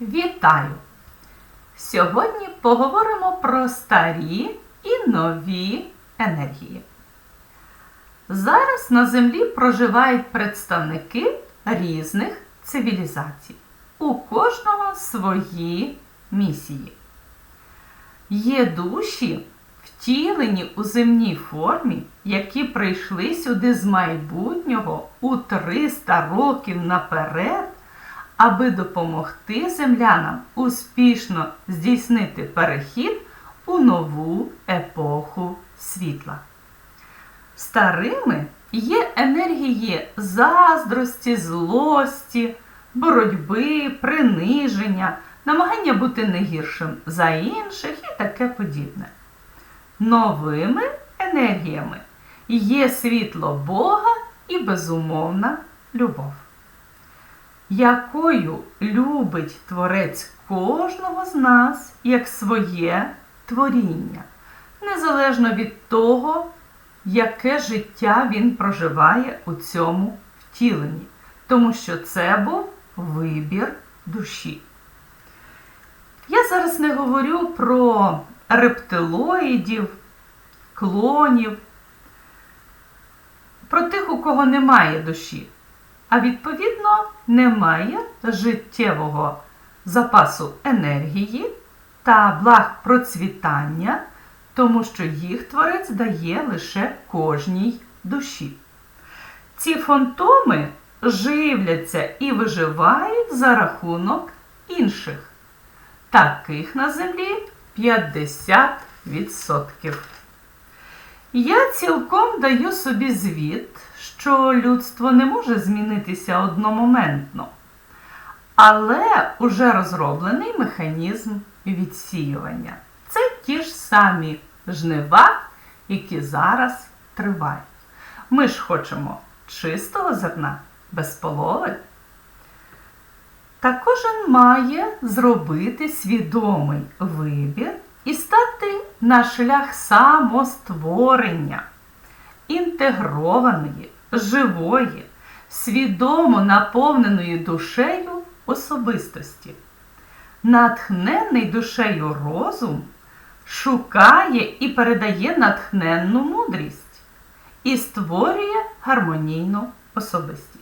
Вітаю! Сьогодні поговоримо про старі і нові енергії. Зараз на Землі проживають представники різних цивілізацій. У кожного свої місії. Є душі, втілені у земній формі, які прийшли сюди з майбутнього у 300 років наперед, аби допомогти землянам успішно здійснити перехід у нову епоху світла. Старими є енергії заздрості, злості, боротьби, приниження, намагання бути не гіршим за інших і таке подібне. Новими енергіями є світло Бога і безумовна любов, якою любить Творець кожного з нас як своє творіння, незалежно від того, яке життя він проживає у цьому втіленні, тому що це був вибір душі. Я зараз не говорю про рептилоїдів, клонів, про тих, у кого немає душі, а відповідно немає життєвого запасу енергії та благ процвітання, тому що їх творець дає лише кожній душі. Ці фантоми живляться і виживають за рахунок інших. Таких на землі 50%. Я цілком даю собі звіт, що людство не може змінитися одномоментно, але уже розроблений механізм відсіювання. Це ті ж самі жнива, які зараз тривають. Ми ж хочемо чистого зерна без полови. Та кожен має зробити свідомий вибір і стати на шлях самостворення, інтегрованої, живої, свідомо наповненої душею особистості. Натхнений душею розум шукає і передає натхненну мудрість і створює гармонійну особистість.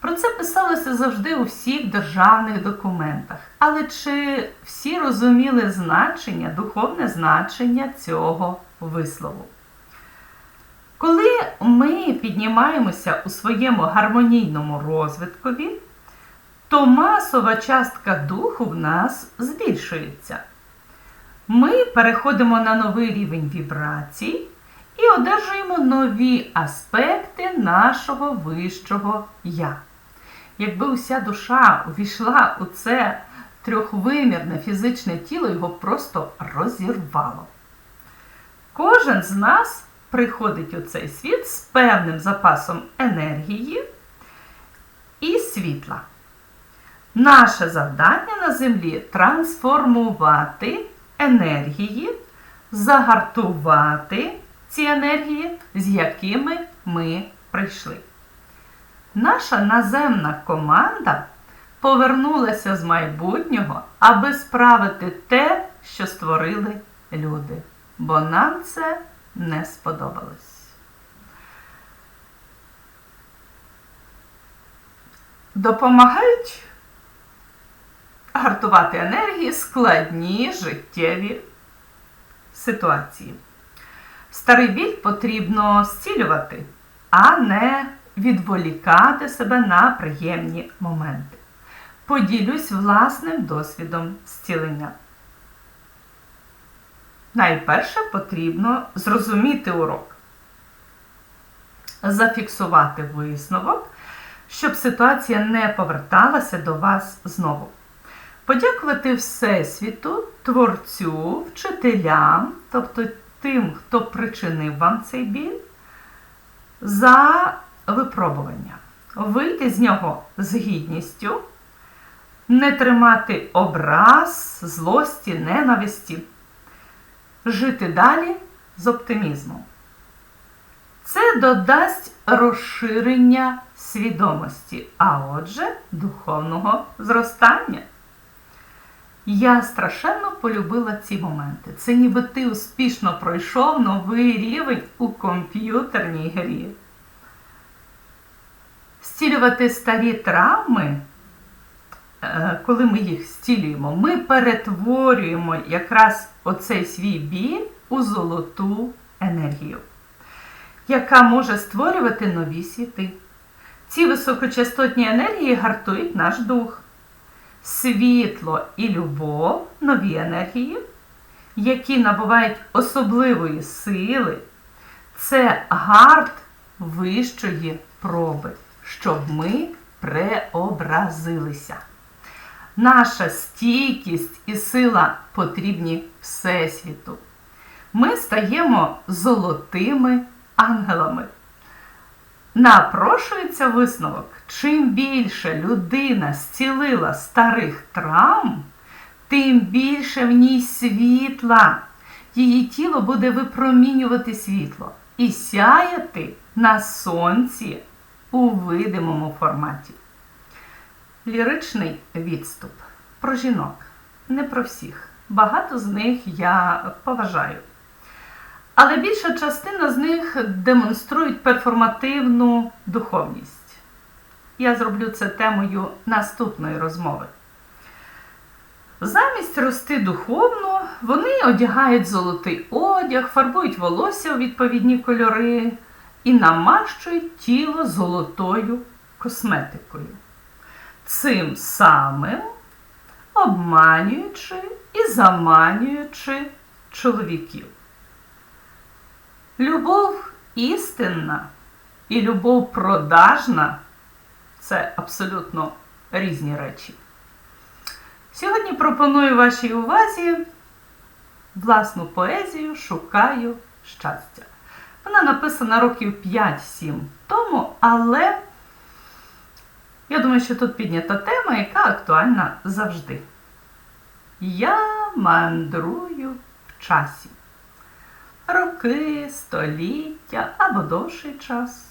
Про це писалося завжди у всіх державних документах. Але чи всі розуміли значення, духовне значення цього вислову? Коли ми піднімаємося у своєму гармонійному розвиткові, то масова частка духу в нас збільшується. Ми переходимо на новий рівень вібрацій і одержуємо нові аспекти нашого вищого я. Якби уся душа увійшла у це трьохвимірне фізичне тіло, його просто розірвало. Кожен з нас приходить у цей світ з певним запасом енергії і світла. Наше завдання на землі трансформувати енергії, загартувати ці енергії, з якими ми прийшли. Наша наземна команда повернулася з майбутнього, аби справити те, що створили люди, бо нам це не сподобалось. Допомагають гартувати енергії складні життєві ситуації. Старий біль потрібно зцілювати, а не відволікати себе на приємні моменти. Поділюсь власним досвідом зцілення. Найперше потрібно зрозуміти урок, зафіксувати висновок, щоб ситуація не поверталася до вас знову. Подякувати Всесвіту, творцю, вчителям, тобто тим, хто причинив вам цей біль, за випробування. Вийти з нього з гідністю, не тримати образ, злості, ненависті, жити далі з оптимізмом. Це додасть розширення свідомості, а отже, духовного зростання. Я страшенно полюбила ці моменти. Це ніби ти успішно пройшов новий рівень у комп'ютерній грі. Стілювати старі травми, е, коли ми їх стілюємо, ми перетворюємо якраз оцей свій біль у золоту енергію, яка може створювати нові світи. Ці високочастотні енергії гартують наш дух. Світло і любов нові енергії, які набувають особливої сили, це гард вищої проби, щоб ми преобразилися. Наша стійкість і сила потрібні Всесвіту. Ми стаємо золотими ангелами. Напрошується висновок, чим більше людина зцілила старих травм, тим більше в ній світла. Її тіло буде випромінювати світло і сяяти на сонці у видимому форматі. Ліричний відступ про жінок, не про всіх. Багато з них я поважаю. Але більша частина з них демонструють перформативну духовність. Я зроблю це темою наступної розмови. Замість рости духовно, вони одягають золотий одяг, фарбують волосся у відповідні кольори і намащують тіло золотою косметикою. Цим самим обманюючи і заманюючи чоловіків. Любов істинна і любов продажна це абсолютно різні речі. Сьогодні пропоную вашій увазі власну поезію Шукаю щастя. Вона написана років 5-7 тому, але я думаю, що тут піднята тема, яка актуальна завжди. Я мандрую в часі роки, століття або довший час.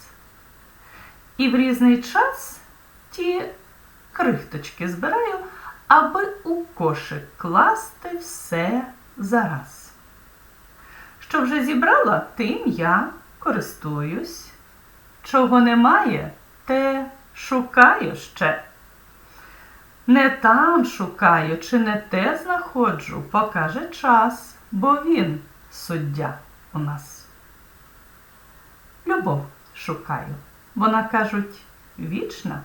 І в різний час ті крихточки збираю, аби у кошик класти все зараз. Що вже зібрала, тим я користуюсь. Чого немає, те шукаю ще. Не там шукаю, чи не те знаходжу, покаже час, бо він суддя у нас. Любов шукаю. Вона, кажуть, вічна.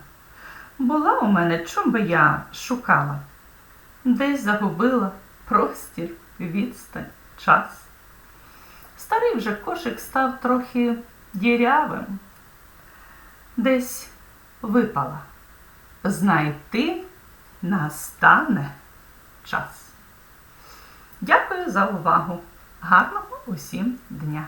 Була у мене, чом би я шукала, десь загубила простір, відстань, час. Старий вже кошик став трохи дірявим, десь випала. Знайти настане час. Дякую за увагу! Гарного усім дня!